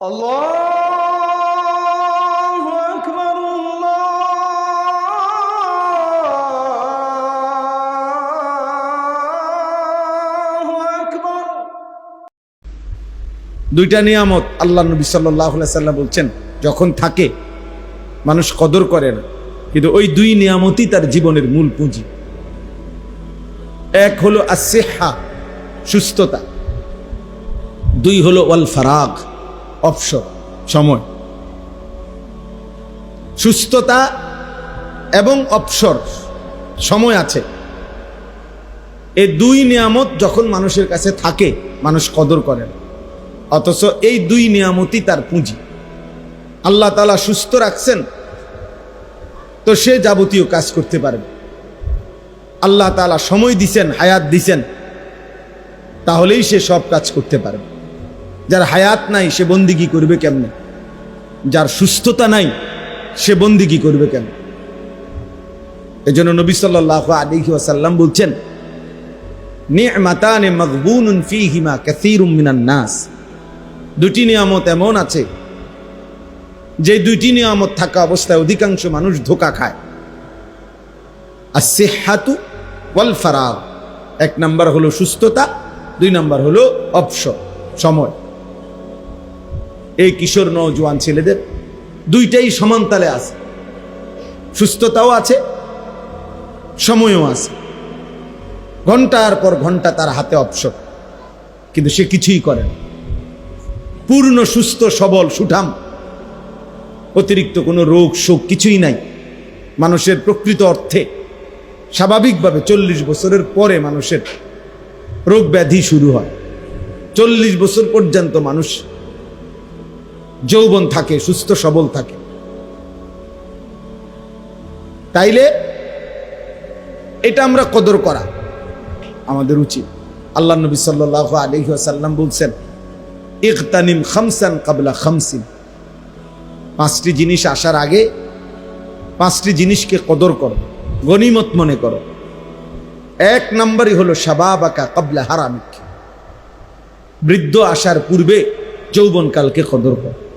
الله أكبر الله أكبر দুইটা নিয়ামত আল্লাহ নবী সাল্লাহ সাল্লাম বলছেন যখন থাকে মানুষ কদর করে না কিন্তু ওই দুই নিয়ামতই তার জীবনের মূল পুঁজি এক হলো আসেহা সুস্থতা দুই হলো ওয়াল ফারাগ অবসর, সময়। সুস্থতা এবং অবসর, সময় আছে। এই দুই নিয়ামত যখন মানুষের কাছে থাকে, মানুষ কদর করে না। অথচ এই দুই নিয়ামতই তার পুঁজি। আল্লাহ তালা সুস্থ রাখছেন, তো সে যাবতীয় কাজ করতে পারবে। আল্লাহ তালা সময় দিছেন, হায়াত দিছেন, তাহলেই সে সব কাজ করতে পারবে। যার হায়াত নাই, সে বন্দিগি করবে কেমনে? যার সুস্থতা নাই, সে বন্দিগি করবে কেন এই জন্য নবী সাল্লাহ আলিহি ওয়াসাল্লাম বলছেন, নি'মাতানে মকবুনুন ফিহিমা মিনান নাস। দুটি নিয়ামত এমন আছে, যে দুইটি নিয়ামত থাকা অবস্থায় অধিকাংশ মানুষ ধোকা খায়। আর সেহাতু ওয়াল ফারাগ এক নাম্বার হলো সুস্থতা, দুই নাম্বার হলো অবসর, সময়। এই কিশোর নৌজওয়ান ছেলেদের দুইটাই সমানতালে আছে। সুস্থতাও আছে, সময়ও আছে। ঘণ্টার পর ঘণ্টা তার হাতে অবসর। কিন্তু সে কিছুই করে না। পূর্ণ, সুস্থ, সবল, সুঠাম। অতিরিক্ত কোনো রোগ, শোক কিছুই নাই। মানুষের প্রকৃত অর্থে স্বাভাবিকভাবে চল্লিশ বছরের পরে মানুষের রোগ ব্যাধি শুরু হয়। চল্লিশ বছর পর্যন্ত মানুষ যৌবন থাকে, সুস্থ সবল থাকে। তাইলে এটা আমরা কদর করা আমাদের উচিত। আল্লাহ নবী সাল্লাহ আলহি আসাল্লাম বলছেন ইকতানিম খামসান কাবলা খামসিন। পাঁচটি জিনিস আসার আগে পাঁচটি জিনিসকে কদর করো, গনিমত মনে করো। এক নম্বরই হলো সাবাবাকা কাবলা হারামিক। বৃদ্ধ আসার পূর্বে যৌবনকালকে কদর কর।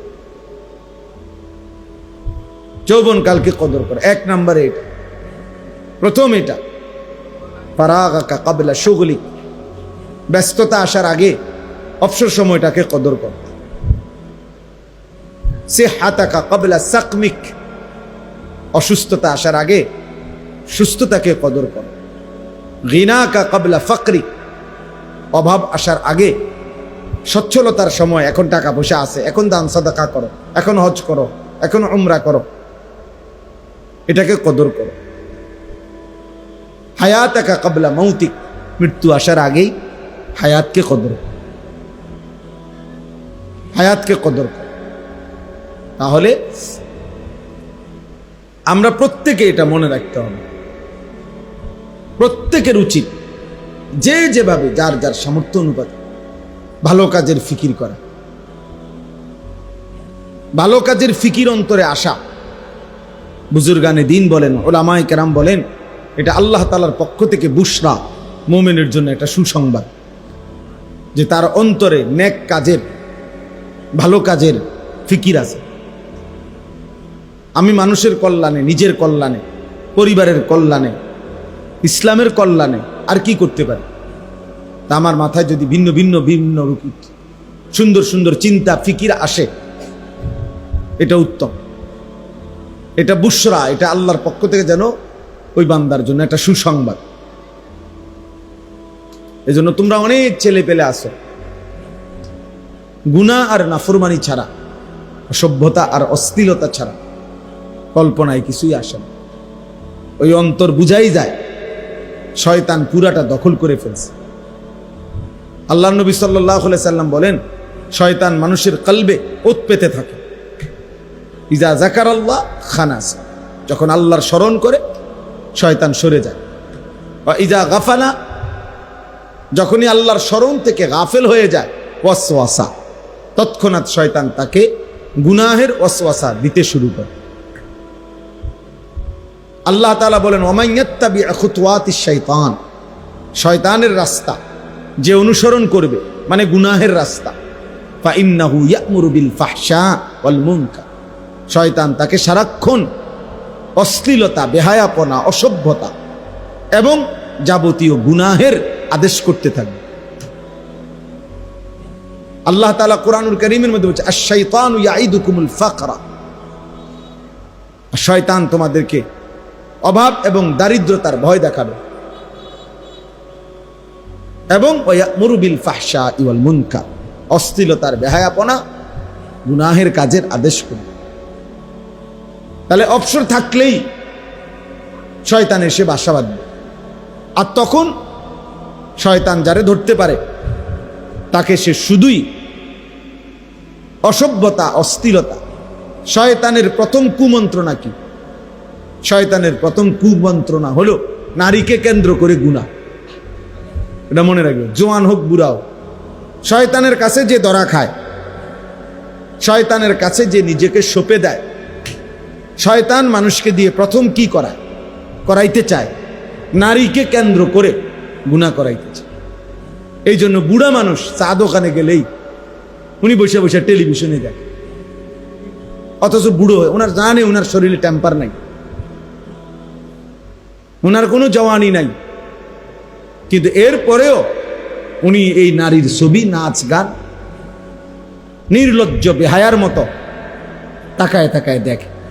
যৌবনকালকে কদর কর। এক নম্বরে এটা। প্রথম এটা। পারাগাকা কাবলা সুগলিক ব্যস্ততা আসার আগে অবসর সময়টাকে কদর কর। সে হাতাকা কবলা সাকমিক। অসুস্থতা আসার আগে সুস্থতাকে কদর কর। গিনাকা কবলা ফাকরি। অভাব আসার আগে সচ্ছলতার সময় এখন টাকা পয়সা আছে, এখন দান সাদাকা করো, এখন হজ করো, এখন উমরা করো। এটাকে কদর করো। হায়াতাকা কবলা মৌতিক মৃত্যু আসার আগেই হায়াতকে কদর হায়াতকে কদর তাহলে আমরা প্রত্যেকে এটা মনে রাখতে হবে। প্রত্যেকের উচিত যে যেভাবে যার যার সামর্থ্য অনুপাতে ভালো কাজের ফিকির করা। ভালো কাজের ফিকির অন্তরে আসা। বুজুর্গানে দিন বলেন, ওলামায় কেরাম বলেন, এটা আল্লাহ তালার পক্ষ থেকে বুসরা মোমেনের জন্য একটা সুসংবাদ। যে তার অন্তরে নেক কাজের, ভালো কাজের ফিকির আছে। আমি মানুষের কল্যাণে, নিজের কল্যাণে, পরিবারের কল্যাণে, ইসলামের কল্যাণে আর কি করতে পারি? তা আমার মাথায় যদি ভিন্ন ভিন্ন ভিন্ন সুন্দর সুন্দর চিন্তা, ফিকির আসে, এটা উত্তম। এটা বুসরা, এটা আল্লাহর পক্ষ থেকে যেন ওই বান্দার জন্য একটা সুসংবাদ। এই জন্য তোমরা অনেক ছেলে পেলে আসো গুণা আর নাফরমানি ছাড়া সভ্যতা আর অস্থিলতা ছাড়া কল্পনায় কিছুই আসে না। ওই অন্তর বুঝাই যায়, শয়তান পুরাটা দখল করে ফেলছে। আল্লাহ নবী সাল্লাহ সাল্লাম বলেন, শয়তান মানুষের কলবে ওত পেতে থাকে। ইজা জাকার আল্লাহ খানাস। যখন আল্লাহর স্মরণ করে, শয়তান সরে যায়। বা ইজা গাফানা, যখনই আল্লাহর স্মরণ থেকে গাফেল হয়ে যায়, ওয়াসওয়াসা। তৎক্ষণাৎ শয়তান তাকে গুনাহের ওয়াসওয়াসা দিতে শুরু করে। আল্লাহ তালা বলেন ওমাইয়াত্তাবি খুতুয়াতি শৈতান শয়তানের রাস্তা যে অনুসরণ করবে মানে গুনাহের রাস্তা। ফাইন্নাহু ইয়ামুরু বিল ফাহশা ওয়াল মুনকার। শয়তান তাকে সারাক্ষণ অশ্লীলতা, বেহায়াপনা, অসভ্যতা এবং যাবতীয় গুনাহের আদেশ করতে থাকবে। আল্লাহ তাআলা কোরআনুল করিমের মধ্যে বলছে, আশ-শাইতানু ইয়াইদুকুমুল ফাকরা। শয়তান তোমাদেরকে অভাব এবং দারিদ্রতার ভয় দেখাবে। এবং মুরুবিল ফাহশা ইওয়াল মুনকার, অশ্লীলতার, বেহায়াপনা, গুনাহের কাজের আদেশ করবে। তাহলে অবসর থাকলেই শয়তান এসে বাসা বাঁধবে। আর তখন শয়তান যারে ধরতে পারে, তাকে সে শুধুই অসভ্যতা, অস্থিরতা, শয়তানের প্রথম কুমন্ত্রণা কি? শয়তানের প্রথম কুমন্ত্রণা হলো নারীকে কেন্দ্র করে গুণা এটা মনে রাখবে, জোয়ান হোক বুড়াও শয়তানের কাছে যে দরা খায়, শয়তানের কাছে যে নিজেকে সঁপে দেয় শয়তান মানুষকে দিয়ে প্রথম কি করায়? করাইতে চায়। নারীকে কেন্দ্র করে গুণা করাইতে চায়। এই জন্য বুড়া মানুষ চা দোকানে গেলেই উনি বসে বসে টেলিভিশনে দেখে। অথচ বুড়ো হয়ে ওনার জানে ওনার শরীরে টেম্পার নাই। ওনার কোনো জওয়ানি নাই। কিন্তু এরপরেও উনি এই নারীর ছবি, নাচ, গান নির্লজ্জ বেহায়ার মতো তাকায় তাকায় দেখে।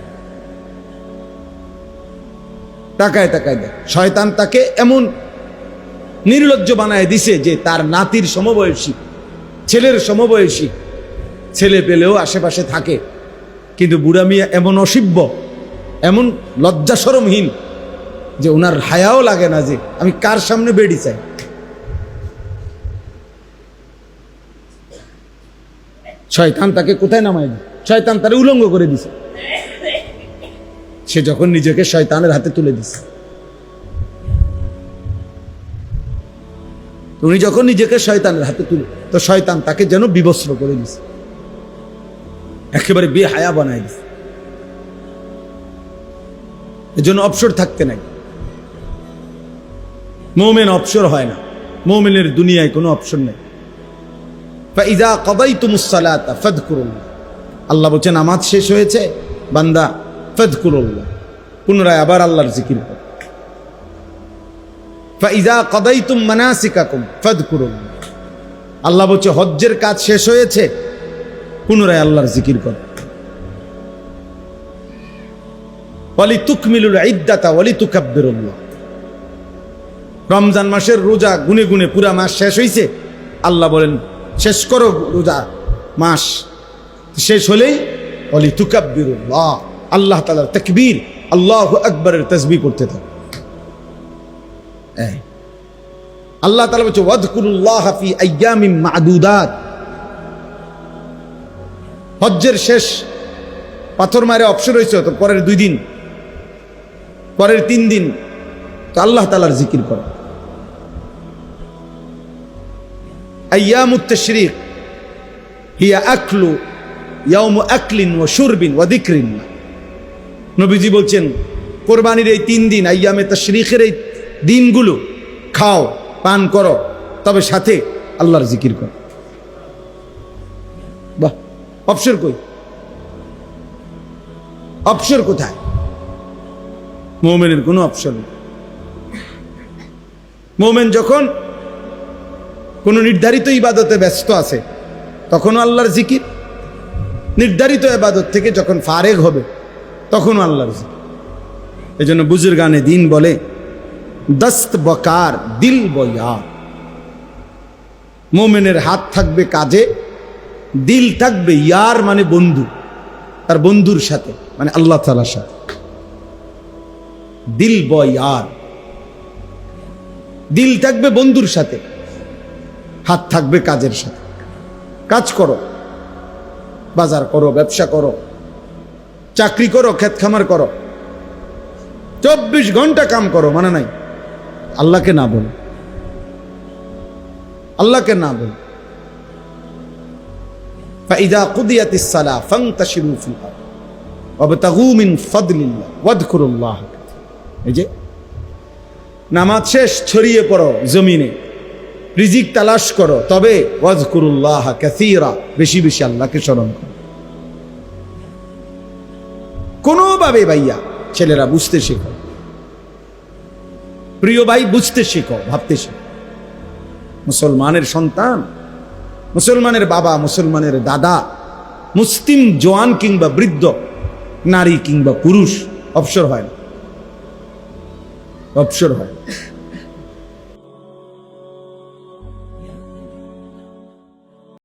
তাকায় তাকায় দেখে। শয়তান তাকে এমন নির্লজ্জ বানায় দিছে যে তার নাতির সমবয়সী, ছেলের সমবয়সী ছেলে পেলেও আশেপাশে থাকে। কিন্তু বুড়া মিয়া এমন অসিব্য এমন লজ্জাসরমহীন যে ওনার হায়াও লাগে না যে আমি কার সামনে বেড়ি চাই। শয়তান তাকে কোথায় নামায়? শয়তান তারে উলঙ্গ করে দিছে। সে যখন নিজেকে শয়তানের হাতে তুলে দিছে। উনি যখন নিজেকে শয়তানের হাতে তুলে, তো শয়তান তাকে যেন বিবস্ত্র করে দিছে। একেবারে বেহায়া বানায় দিছে। এজন্য অবসর থাকতে নাই। মোমেন অবসর হয় না। মোমেনের দুনিয়ায় কোনো অপশন নেই। ফাইজা কদাইতুমুসসালাতা ফাদকুরুল্লাহ আল্লাহ বলছেন, নামাজ শেষ হয়েছে, বান্দা ফাদকুরুল্লাহ, পুনরায় আবার আল্লাহর জিকির কর। ফাইজা কদাইতুম মানাসিকাকুম ফাদকুরুল্লাহ। আল্লাহ বলছে, হজ্জের কাজ শেষ হয়েছে, পুনরায় আল্লাহর জিকির কর। ওয়ালি তুকমিলুল ইদ্দাতা ওয়ালি তুকাব্বিরুল্লাহ রমজান মাসের রোজা গুনে গুনে পুরা মাস শেষ হয়েছে আল্লাহ বলেন, শেষ করো রোজা মাস। শেষ হলেই অলি তুকাব্বিরুল্লাহ আল্লাহ তালার তকবীর, আল্লাহ আকবরের তসবি করতে থাকো। আল্লাহ তালা বলছে, ওয়াদকুরুল্লাহ ফি আইয়ামিম মাদুদাত। হজ্জের শেষ পাথর মারে অবসর হয়েছে তো পরের দুই দিন, পরের তিন দিন, তো আল্লাহ তালার জিকির করো। আয়ামুত তশরিক হিয়া আকলু ইয়াউম আকলিন ও শুরবিন ও দিকরিন। নবীজি বলছেন, কোরবানির এই তিন দিন আয়ামে তশরিকের এই দিনগুলো খাও, পান করো, তবে সাথে আল্লাহর জিকির করো। বাহ কই? অপসর কোথায়? মোমেনের কোনো অপসর নেই। মোমেন যখন কোনো নির্ধারিত ইবাদতে ব্যস্ত আছে, তখনও আল্লাহর জিকির। নির্ধারিত ইবাদত থেকে যখন ফারেক হবে তখনও আল্লাহর জিকির এই জন্য বুজুর গানে দিন বলে, দস্ত বকার, দিল বয়ার মোমেনের হাত থাকবে কাজে দিল থাকবে ইয়ার মানে বন্ধু, তার বন্ধুর সাথে মানে আল্লাহ তালার সাথে। দিল বয়ার। দিল থাকবে বন্ধুর সাথে, হাত থাকবে কাজের সাথে। কাজ করো, বাজার করো, ব্যবসা করো। চাকরি করো ক্ষেত খামার করো চব্বিশ ঘন্টা কাম করো মানে নাই আল্লাহকে না বল আল্লাহকে না বল فإذا قضيت الصلاة فانتشروا في الأرض وابتغوا من فضل الله واذكروا الله এই যে নামাজ শেষ ছড়িয়ে পড়ো জমিনে রিজিক তালাশ করো তবে ওয়াজকুরুল্লাহ কাসীরা বেশি বেশি আল্লাহকে স্মরণ করো কোনোভাবে ভাইয়া, ছেলেরা বুঝতে শেখো। প্রিয় ভাই, বুঝতে শেখো, ভাবতে শেখো। মুসলমানের সন্তান, মুসলমানের বাবা, মুসলমানের দাদা, মুসলিম জোয়ান কিংবা বৃদ্ধ, নারী কিংবা পুরুষ, অবসর হয় না। অবসর হয়